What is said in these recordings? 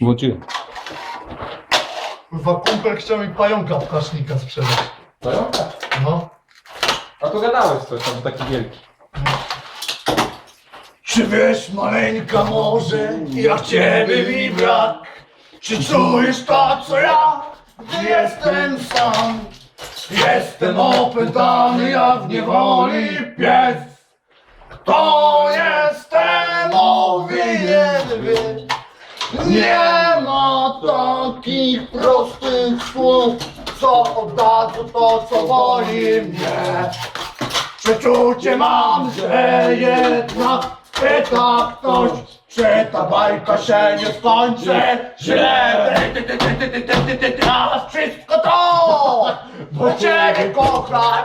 Włączyłem. Kurwa, kumpel chciał mi pająka ptasznika sprzedać. Pająka? No. A to gadałeś coś tam, taki wielki. Czy wiesz, maleńka może, jak ciebie mi brak? Czy czujesz to, co ja, gdy jestem sam? Jestem opętany jak w niewoli pies. Kto jestem, Nie ma takich prostych słów, co oddadzą to, co boli mnie. Przeczucie mam, że jednak pyta ktoś, czy ta bajka się nie skończy źle. A wszystko to, bo ciebie kocham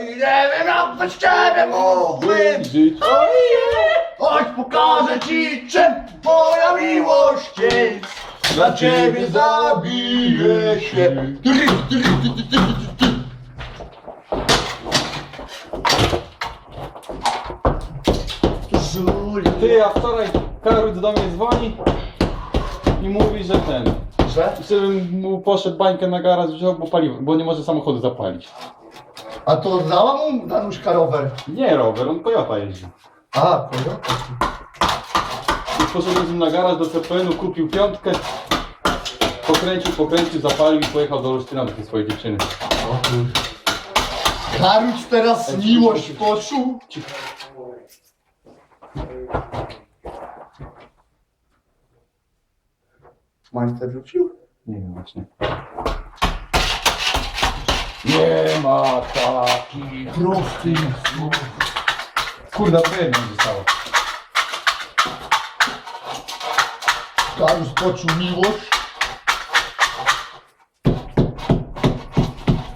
i nie wiem jak bez ciebie mógłbym. Ojej. Chodź pokażę ci, czym moja miłość jest. Dla ciebie zabiję się. Żuli. Ty, a wczoraj Karol do mnie dzwoni i mówi, że ten, Że? żebym mu poszedł bańkę na garaż wziął, bo paliwo, bo nie może samochodu zapalić. A to dała mu Danuszka rower? Nie rower, on Toyota jeździ. A, Toyota. I poszedłem z nim na garaż do CPN-u, kupił piątkę, pokręcił, pokręcił, zapalił i pojechał do Olsztyna do tej swojej dziewczyny. Karuś teraz miłość poczuł. Majster wrócił? Nie wiem właśnie. Nie ma takich prostych słów. Kurde, to jedno zostało. Karuś poczuł miłość.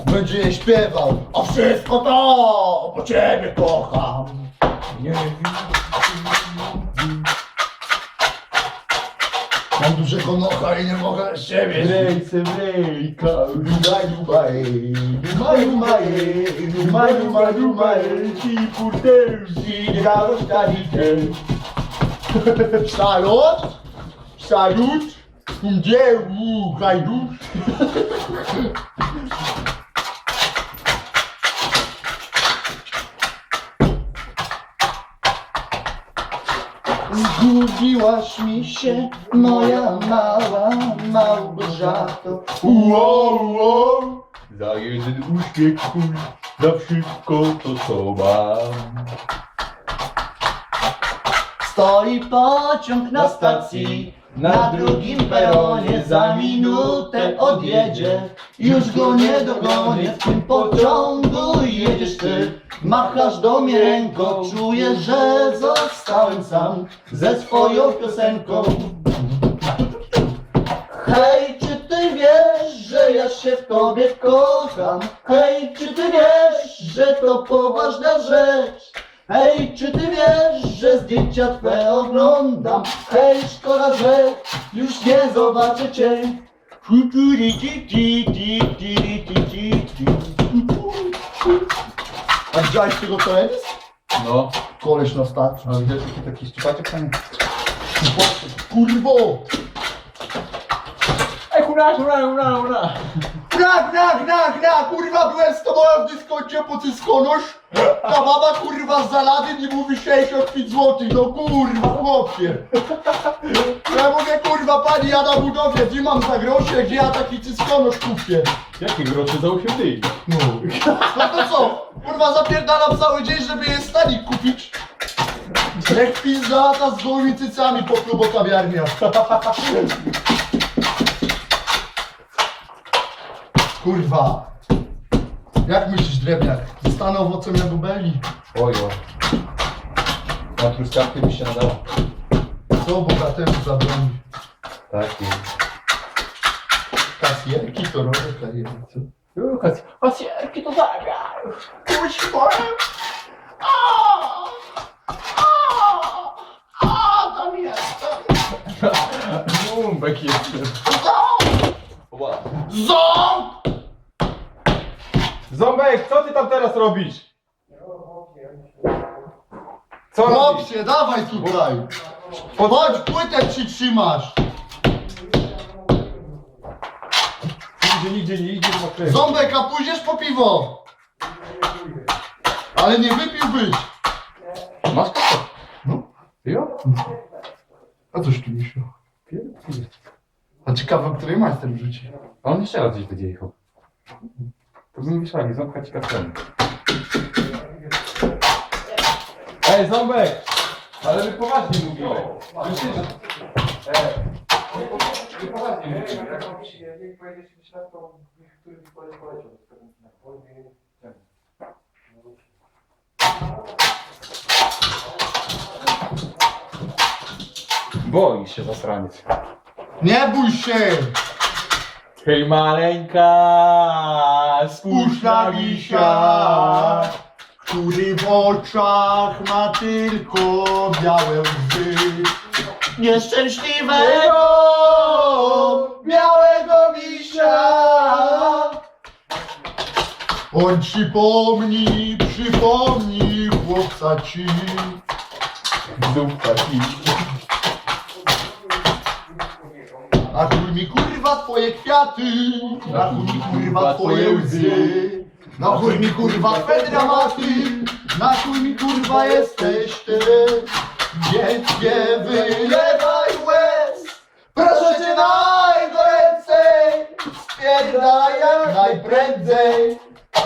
Będzie śpiewał, a wszystko to, bo ciebie kocham. Nie wiem. Conduce con ocarina qualquer cheves. Break, break, rumai, rumai, rumai, rumai, rumai, rumai, rumai, ti por Deus, e garotarica. Sarot, sarut, um dia, uh, caidut. Zgubiłaś mi się, moja mała Małgorzato. Wow, wow. Za jeden uśmiech twój, za wszystko to co mam. Stoi pociąg na stacji, na drugim peronie za minutę odjedzie. Już go nie dogonię, w tym pociągu jedziesz ty. Machasz do mnie ręką, czuję, że zostałem sam ze swoją piosenką. Hej, czy ty wiesz, że ja się w tobie kocham? Hej, czy ty wiesz, że to poważna rzecz? Hej, czy ty wiesz, że zdjęcia twe oglądam? Hej, szkoda, że już nie zobaczę cię. A widziałeś tego teledysk? No, Koleś na stacji. a widziałeś taki, taki szczupaczek tam? Kurwo! Ej, hurra, hurra, hurra, hurra! Gna, gna, gna, gna, kurwa, byłem z tobą w dyskocie, po ty skonosz? Ta baba, kurwa, z Zaladyn i mówi 65 zł, no kurwa, chłopie. Ja mówię, kurwa, pani, ja na budowie, gdzie mam za grosze, gdzie ja taki cyskonosz kupię? Jakie grosze za 8 dni? No. No to co? Kurwa, zapierdalam cały dzień, żeby je stanik kupić. Jak pizza lata z gołymi cycami po klubo kawiarnia. kurwa. Jak myślisz, drewniak? Zostanę owocem jak obeli. Ojo. Na truskawkę mi się nadało. Co bogatemu zabroni? Taki. Kasjerki to robię kajerki. Kasjerki to zagraj. Kuźwa. Bum, bak jest. Wow. Ząb! Ząbek, co ty tam teraz robisz? Co robisz? Chłopcie, dawaj tutaj! Chodź, płytę ci trzymasz! nigdzie, nigdzie nie idzie, ma krew. Ząbek, a pójdziesz po piwo? Ale nie wypił być. Masz kasę? No. Jo? A coś tu myślał? A ciekawe, której majster wrzuci. A on jeszcze raz gdzieś będzie jechał. To z nim wyszłali, ząbka ci kasę. Ej, ząbek! Ale my poważnie mówimy. Że... Ej, my po- my poważnie mówimy. Jak pojedziesz myślę, to który mi poleciał. Boi się zasraniec. Nie bój się! Hej maleńka, Spójrz na misia, który w oczach ma tylko białe łzy. Nieszczęśliwego białego misia. On przypomni, przypomni chłopca ci. Dupka ci. A chuj mi kurwa twoje kwiaty, na chuj mi kurwa twoje łzy, na chuj mi kurwa twe dramaty, na chuj mi kurwa jesteś ty, więc nie wylewaj łez, proszę cię najgoręcej, spierdaj jak najprędzej,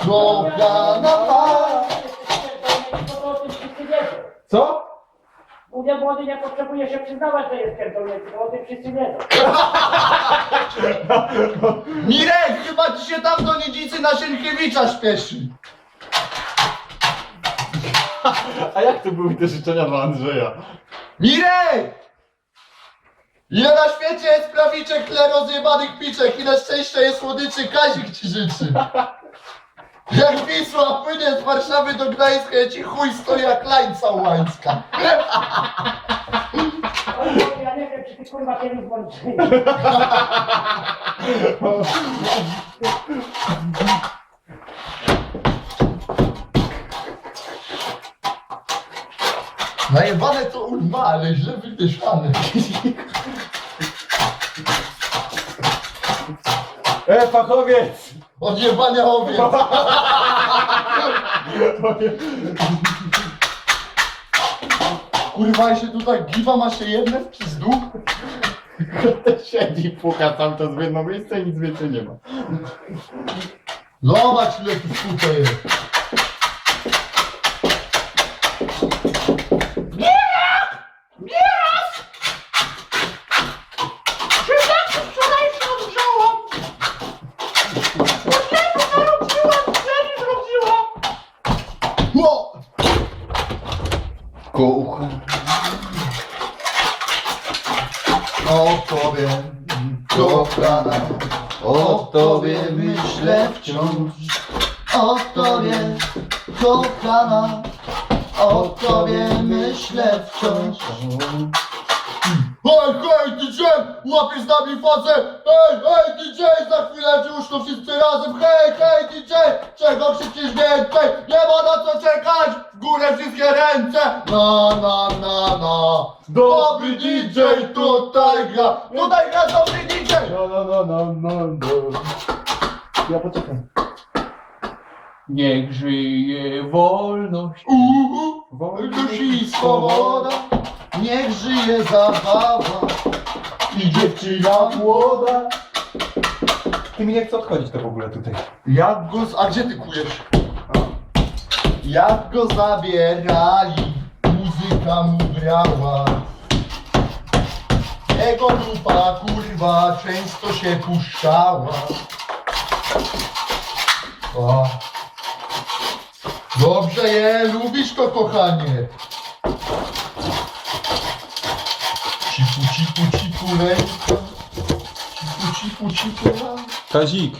kochana ma. Co? Mówię, młody nie potrzebuje się przyznawać, że jest pierdolnięty, bo o tym wszyscy wiedzą. Mirek, chyba ci się tam do Nidzicy na Sienkiewicza śpieszy. A jak to były te życzenia dla Andrzeja? Mirek! Ile na świecie jest prawiczek, tyle rozjebanych piczek, ile szczęścia jest słodyczy, Kazik ci życzy. Jak Wisła płynie z Warszawy do Gdańska, ja ci chuj stoi jak lańca łańska. Młody, ja nie wiem, czy ty kurwa kiedyś włączyłeś. Najebane to ulma, ale źle wymieszane. E, fachowiec! Odjebania owiec. Kurwa, się tutaj giwa ma się jedne w pizdu? Siedzi, puka cały czas w jedno miejsce i nic więcej nie ma. Zobacz ile tu tutaj jest. Ło! Kocha. O tobie, kochana, o tobie myślę wciąż. O tobie, kochana, o tobie myślę wciąż. Hej, hej, DJ, łapiesz z nami fazę! Hej, hej, DJ, za chwilę już to wszyscy razem! Hej, hej, DJ, czego przecież więcej? Nie ma na co czekać! W górę wszystkie ręce! Na, na, na, na! Dobry DJ tutaj gra! Tutaj gra dobry DJ! No, no, no, no, no, no. Ja poczekam. Niech żyje wolność. Uhu, Wolność dusi swoboda, niech żyje zabawa i dziewczyna młoda. Ty mi nie chce odchodzić to w ogóle tutaj. Jak go... z- A gdzie ty kujesz? Jak go zabierali, muzyka mu grała. Jego dupa kurwa często się puszczała. O. Dobrze je, lubisz to kochanie. Cipu, cipu, ręka. Cipu, cipu, cipu ręka. Kazik,